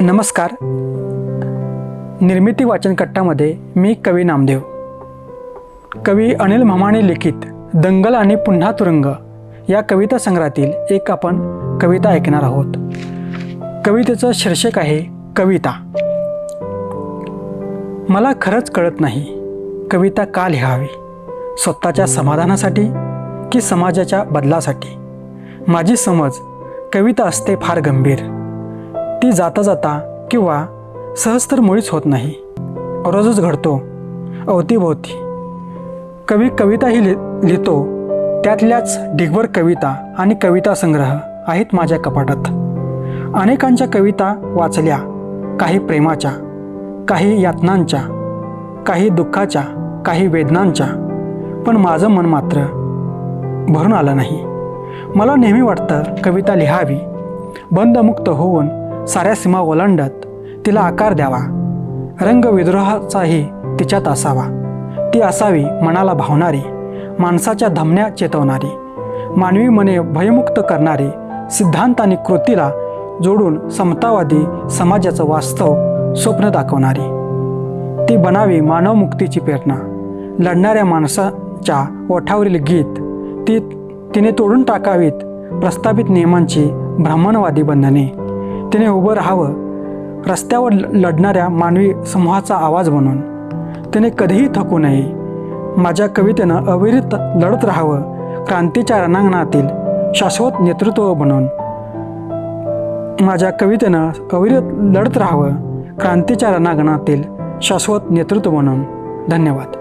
नमस्कार. निर्मिती वाचनकट्टामध्ये मी कवी नामदेव. कवी अनिल म्हामाणे लिखित दंगल आणि पुन्हा तुरंग या कविता संग्रहातील एक आपण कविता ऐकणार आहोत. कवितेचं शीर्षक आहे कविता. मला खरंच कळत नाही कविता का लिहावी? स्वतःच्या समाधानासाठी की समाजाच्या बदलासाठी? माझी समज कविता असते फार गंभीर. ती जाता जाता किंवा सहज तर मुळीच होत नाही. रोजच घडतो. अवतीभोवती. कवी कविताही लि लिहितो. त्यातल्याच ढिगभर कविता आणि कविता संग्रह आहेत माझ्या कपाटात. अनेकांच्या कविता वाचल्या काही प्रेमाच्या काही यातनांच्या काही दुःखाच्या काही वेदनांच्या पण माझं मन मात्र भरून आलं नाही. मला नेहमी वाटतं कविता लिहावी बंदमुक्त होऊन साऱ्या सीमा ओलांडत तिला आकार द्यावा. रंगविद्रोहाचाही तिच्यात असावा. ती असावी मनाला भावणारी माणसाच्या धमन्या चेतवणारी मानवी मने भयमुक्त करणारी सिद्धांत आणि कृतीला जोडून समतावादी समाजाचं वास्तव स्वप्न दाखवणारी. ती बनावी मानवमुक्तीची प्रेरणा. लढणाऱ्या माणसाच्या ओठावरील गीत ती तिने तोडून टाकावीत प्रस्थापित नियमांची ब्राह्मणवादी बंधने. तिने उभं राहावं रस्त्यावर लढणाऱ्या मानवी समूहाचा आवाज बनून तिने कधीही थकू नये. माझ्या कवितेनं अविरत लढत राहावं क्रांतीच्या रणांगणातील शाश्वत नेतृत्व बनून माझ्या कवितेनं अविरत लढत राहावं क्रांतीच्या रणांगणातील शाश्वत नेतृत्व बनून धन्यवाद.